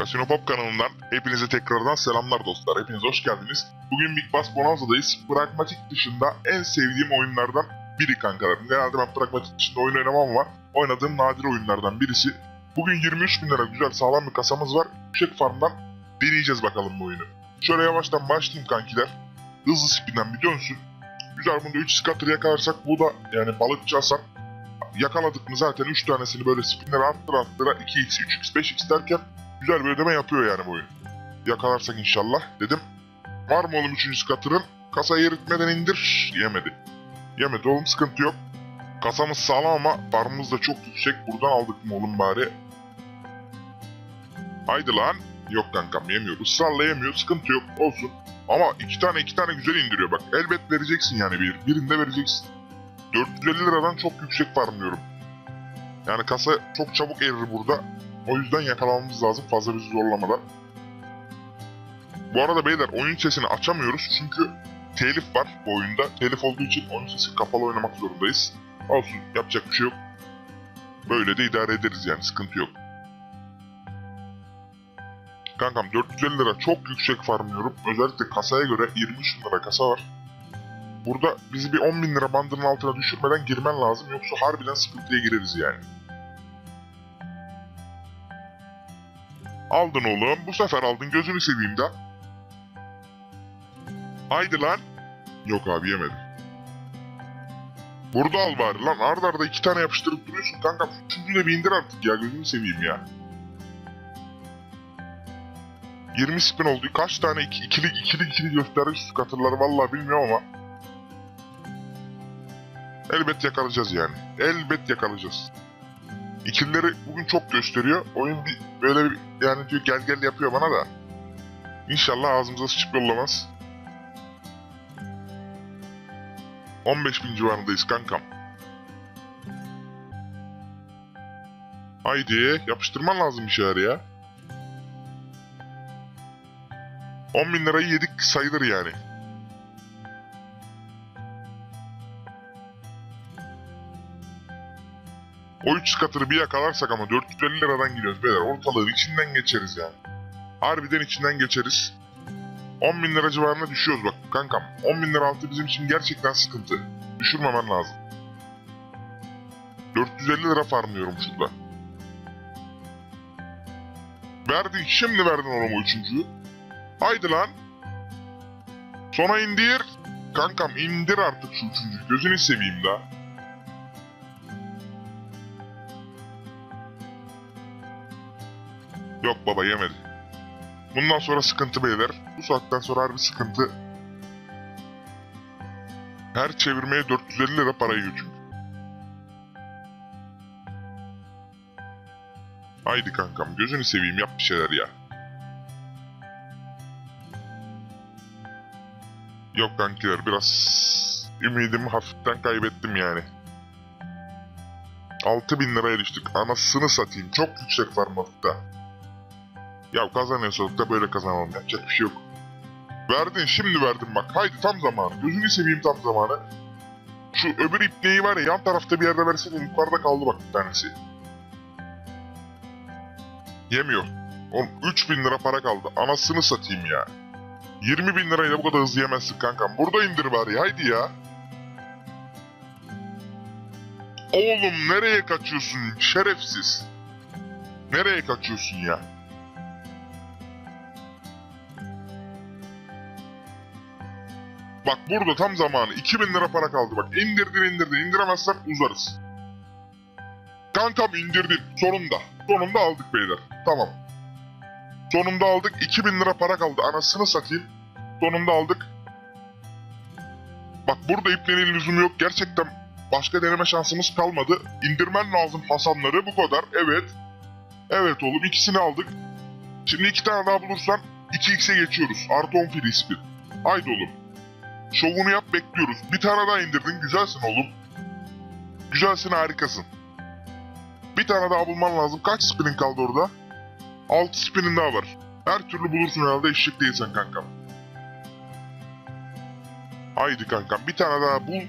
Casino Pop kanalından hepinize tekrardan selamlar dostlar. Hepiniz hoş geldiniz. Bugün Big Bass Bonanza'dayız. Pragmatik dışında en sevdiğim oyunlardan biri kankalarım. Genelde ben pragmatik dışında oyun oynamam ama oynadığım nadir oyunlardan birisi. Bugün 23 bin lira güzel sağlam bir kasamız var. Yüksek farmdan deneyeceğiz bakalım bu oyunu. Şöyle yavaştan başlayayım kankiler. Hızlı spinden bir dönsün. Güzel bunda 3 scatter yakalarsak bu da yani balıkçı Hasan yakaladık mı zaten 3 tanesini böyle spinleri arttıra arttıra 2x, 3x, 5x derken güzel bir ödeme yapıyor yani bu oyun. Yakalarsak inşallah dedim. Var mı oğlum 3. katırın? Kasayı eritmeden indir. Yemedi. Yemedi oğlum sıkıntı yok. Kasamız sağlam ama farmımız da çok yüksek. Buradan aldık mı oğlum bari? Haydi lan. Yok kankam yemiyor. Israrla yemiyor. Sıkıntı yok. Olsun. Ama iki tane iki tane güzel indiriyor bak. Elbet vereceksin yani bir. Birinde vereceksin. 450 liradan çok yüksek farmlıyorum. Yani kasa çok çabuk erir burada. O yüzden yakalamamız lazım fazla bizi zorlamadan. Bu arada beyler oyun sesini açamıyoruz çünkü telif var bu oyunda. Telif olduğu için oyun sesi kapalı oynamak zorundayız. Olsun yapacak bir şey yok. Böyle de idare ederiz yani sıkıntı yok. Kankam 450 lira çok yüksek farmlıyorum. Özellikle kasaya göre 23 bin lira kasa var. Burada bizi bir 10 bin lira bandının altına düşürmeden girmen lazım. Yoksa harbiden sıkıntıya gireriz yani. Aldın oğlum. Bu sefer aldın. Gözünü seveyim de. Haydi lan. Yok abi yemedim. Burada al bari lan. Arda arda iki tane yapıştırıp duruyorsun kanka. Üçüncü de bir indir artık ya. Gözünü seveyim ya. 20 spin oldu. Kaç tane iki, ikili ikili ikili gösterdi şu katırları vallahi bilmiyorum ama. Elbet yakalayacağız yani. Elbet yakalayacağız. İkilileri bugün çok gösteriyor. Oyun bir böyle bir yani diyor gel gel yapıyor bana da. İnşallah ağzımıza sıçıp yollamaz. 15 bin civarındayız kankam. Haydi yapıştırman lazım bir şeyler ya. 10 bin lirayı yedik sayılır yani. O üç katını bir yakalarsak ama 450 liradan gidiyoruz beyler. Ortalığın içinden geçeriz yani. Harbiden içinden geçeriz. 10 bin lira civarına düşüyoruz bak kankam. 10 bin lira altı bizim için gerçekten sıkıntı. Düşürmemen lazım. 450 lira farmlıyorum şurada. Verdin şimdi verdin oğlum o üçüncüyü. Haydi lan. Sona indir. Kankam indir artık şu üçüncüyü. Gözünü seveyim daha. Yok baba yemedi. Bundan sonra sıkıntı beyler. Bu saatten sonra harbi sıkıntı. Her çevirmeye 450 lira para yiyor çünkü. Haydi kankam gözünü seveyim yap bir şeyler ya. Yok kankiler biraz ümidimi hafiften kaybettim yani. 6000 liraya düştük. Anasını satayım. Çok yüksek varmadık da. Ya kazanıyorsak da böyle kazanalım. Yapacak bir şey yok. Verdin şimdi verdin bak. Haydi tam zamanı. Gözünü seveyim tam zamanı. Şu öbür ipneyi var ya yan tarafta bir yerde versene yukarıda kaldı bak bir tanesi. Yemiyor. Oğlum 3000 lira para kaldı. Anasını satayım ya. 20 bin lirayla bu kadar hızlı yemezsin kankam. Burada indir bari haydi ya. Oğlum nereye kaçıyorsun şerefsiz? Nereye kaçıyorsun ya? Bak burada tam zamanı. 2000 lira para kaldı bak. İndirdin indirdin. İndiremezsen uzarız. Kankam indirdin. Sonunda. Sonunda aldık beyler. Tamam. Sonunda aldık. 2000 lira para kaldı. Anasını satayım. Sonunda aldık. Bak burada iplerin lüzumu yok. Gerçekten başka deneme şansımız kalmadı. İndirmen lazım Hasanları. Bu kadar. Evet. Evet oğlum ikisini aldık. Şimdi iki tane daha bulursan 2x'e geçiyoruz. Artı 10 free spin. Haydi oğlum. Şovunu yap bekliyoruz. Bir tane daha indirdin. Güzelsin oğlum. Güzelsin harikasın. Bir tane daha bulman lazım. Kaç spinin kaldı orada? 6 spinin daha var. Her türlü bulursun herhalde eşlik değilsen kankam. Haydi kankam bir tane daha bul.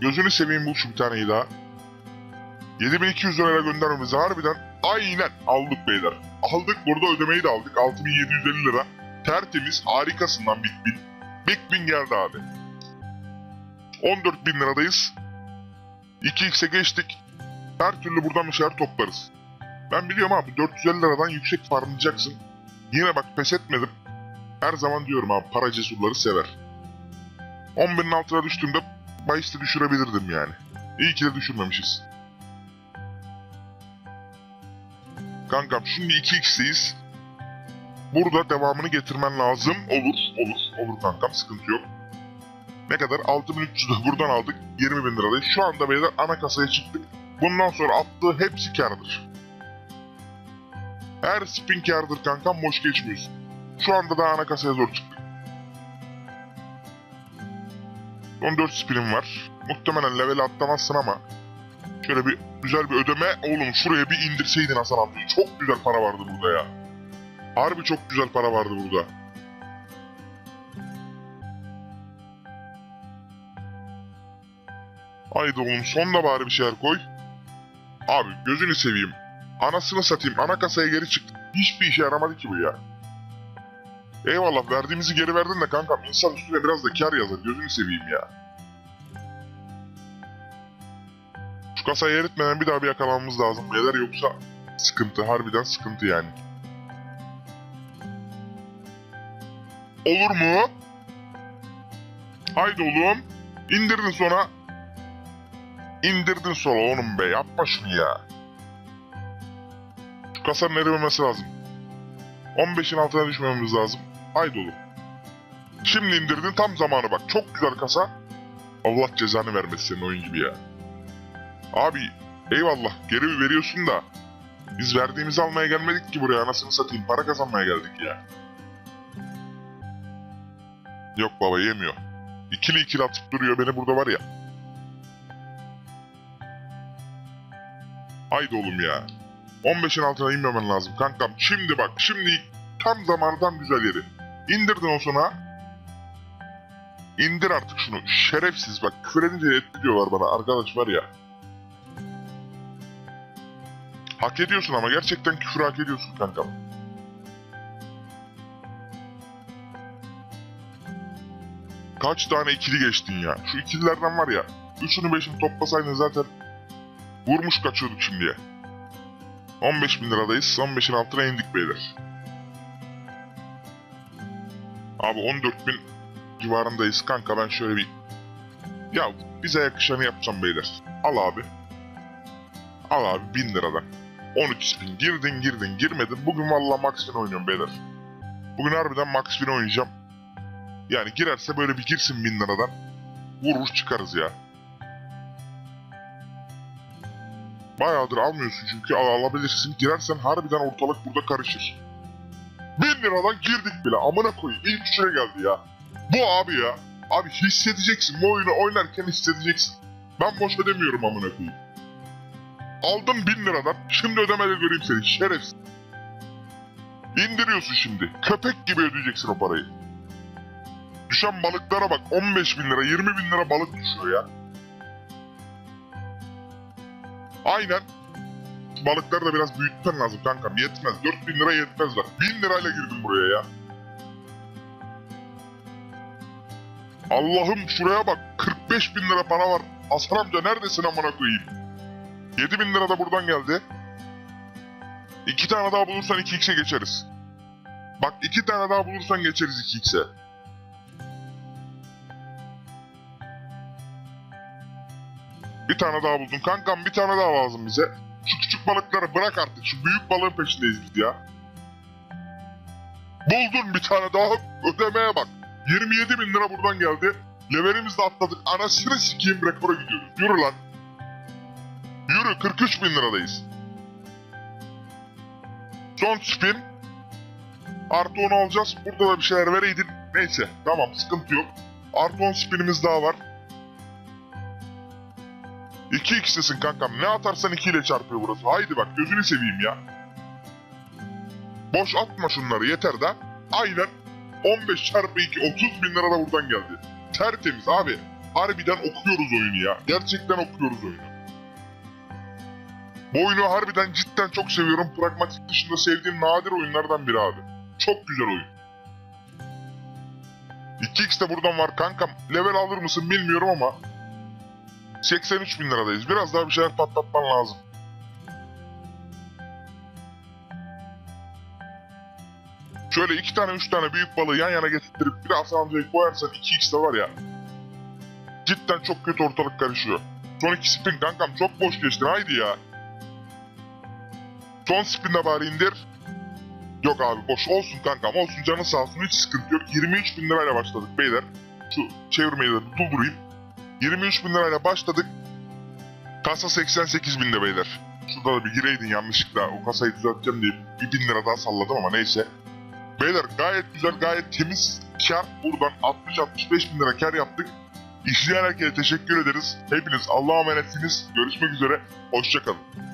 Gözünü seveyim bul şu bir taneyi daha. 7200 lirayla göndermemizi harbiden aynen aldık beyler. Aldık burada ödemeyi de aldık. 6750 lira. Tertemiz harikasından Big Bin. Big Bin geldi abi. 14 bin liradayız. 2x'e geçtik. Her türlü buradan bir şeyler toplarız. Ben biliyorum abi 450 liradan yüksek farmlayacaksın. Yine bak pes etmedim. Her zaman diyorum abi para cesurları sever. 10 binin altına düştüğümde bahiste düşürebilirdim yani. İyi ki de düşürmemişiz. Kankam şimdi 2x'teyiz. Burada devamını getirmen lazım. Olur, olur, olur kankam sıkıntı yok. Ne kadar? 6300'ü buradan aldık. 20 bin liradayız. Şu anda beyler ana kasaya çıktık. Bundan sonra attığı hepsi kardır. Her spin kardır kankam boş geçmiyorsun. Şu anda da ana kasaya zor çıktık. Son 4 spinim var. Muhtemelen level atlamazsın ama şöyle bir güzel bir ödeme. Oğlum şuraya bir indirseydin Hasan amca. Çok güzel para vardı burada ya. Harbi çok güzel para vardı burada. Haydi oğlum son da bari bir şeyler koy. Abi gözünü seveyim. Anasını satayım. Ana kasaya geri çıktık. Hiçbir işe yaramadı ki bu ya. Eyvallah verdiğimizi geri verdin de kankam insan üstüne biraz da kar yazar. Gözünü seveyim ya. Şu kasayı eritmeden bir daha bir yakalamamız lazım. Beyler yoksa sıkıntı. Harbiden sıkıntı yani. Olur mu? Haydi oğlum. İndirdin sonra. İndirdin sola oğlum be. Yapma şunu ya. Şu kasanın erimemesi lazım. 15'in altına düşmememiz lazım. Haydi oğlum. Şimdi indirdin tam zamanı bak. Çok güzel kasa. Allah cezanı vermesin senin oyun gibi ya. Abi eyvallah geri veriyorsun da biz verdiğimizi almaya gelmedik ki buraya anasını satayım. Para kazanmaya geldik ya. Yok baba yemiyor. İkili ikili atıp duruyor beni burada var ya. Haydi oğlum ya. 15'in altına inmemen lazım kankam. Şimdi bak şimdi tam zamanı tam güzel yeri. İndirdin o sonra. İndir artık şunu. Şerefsiz bak küfür edince etti diyorlar bana arkadaş var ya. Hak ediyorsun ama gerçekten küfür hak ediyorsun kankam. Kaç tane ikili geçtin ya. Şu ikililerden var ya. Üçünü beşini toplasaydın zaten vurmuş kaçıyorduk şimdiye. 15 bin liradayız. 15'in altına indik beyler. Abi 14 bin civarındayız kanka ben şöyle bir... Ya bize yakışanı yapacağım beyler. Al abi. Al abi 1000 liradan. 13 spin girdin girdin girmedin. Bugün vallahi max oynuyorum beyler. Bugün harbiden max win oynayacağım. Yani girerse böyle bir girsin 1000 liradan. Vurur çıkarız ya. Bayağıdır almıyorsun çünkü al alabilirsin. Girersen harbiden ortalık burada karışır. 1000 liradan girdik bile amına koyayım. İlk üçüne geldi ya. Bu abi ya. Abi hissedeceksin. Bu oyunu oynarken hissedeceksin. Ben boş ödemiyorum amına koyayım. Aldım 1000 liradan. Şimdi ödemede göreyim seni. Şerefsiz. İndiriyorsun şimdi. Köpek gibi ödeyeceksin o parayı. Düşen balıklara bak. 15 bin lira, 20 bin lira balık düşüyor ya. Aynen. Balıkları da biraz büyütmen lazım kankam. Yetmez. 4 bin lira yetmez bak. 1000 lirayla girdim buraya ya. Allah'ım şuraya bak. 45 bin lira para var. Hasan amca neredesin amına koyayım? 7 bin lira da buradan geldi. İki tane daha bulursan 2x'e geçeriz. Bak iki tane daha bulursan geçeriz 2x'e. Bir tane daha buldum. Kankam bir tane daha lazım bize. Şu küçük balıkları bırak artık. Şu büyük balığın peşindeyiz biz ya. Buldun bir tane daha. Ödemeye bak. 27 bin lira buradan geldi. Levelimizi de atladık. Anasını sikeyim rekora gidiyoruz. Yürü lan. Yürü 43 bin liradayız. Son spin. Artı 10 alacağız. Burada da bir şeyler vereydin. Neyse tamam sıkıntı yok. Artı 10 spinimiz daha var. 2x'tesin kankam. Ne atarsan 2 ile çarpıyor burası. Haydi bak gözünü seveyim ya. Boş atma şunları yeter de. Aynen 15 çarpı 2 30 bin lira da buradan geldi. Tertemiz abi. Harbiden okuyoruz oyunu ya. Gerçekten okuyoruz oyunu. Bu oyunu harbiden cidden çok seviyorum. Pragmatik dışında sevdiğim nadir oyunlardan biri abi. Çok güzel oyun. 2x de buradan var kankam. Level alır mısın bilmiyorum ama 83 bin liradayız. Biraz daha bir şeyler patlatman lazım. Şöyle iki tane üç tane büyük balığı yan yana getirttirip bir Hasan amcayı koyarsan 2x de var ya. Cidden çok kötü ortalık karışıyor. Son iki spin kankam çok boş geçtin haydi ya. Son spinle bari indir. Yok abi boş olsun kankam olsun canı sağ olsun hiç sıkıntı yok. 23 bin lirayla başladık beyler. Şu çevirmeyi de durdurayım. 23 bin lirayla başladık. Kasa 88 binde beyler. Şurada da bir gireydin yanlışlıkla o kasayı düzelteceğim diye bir bin lira daha salladım ama neyse. Beyler gayet güzel gayet temiz kar buradan 60-65 bin lira kar yaptık. İzleyen herkese teşekkür ederiz. Hepiniz Allah'a emanetsiniz. Görüşmek üzere. Hoşçakalın.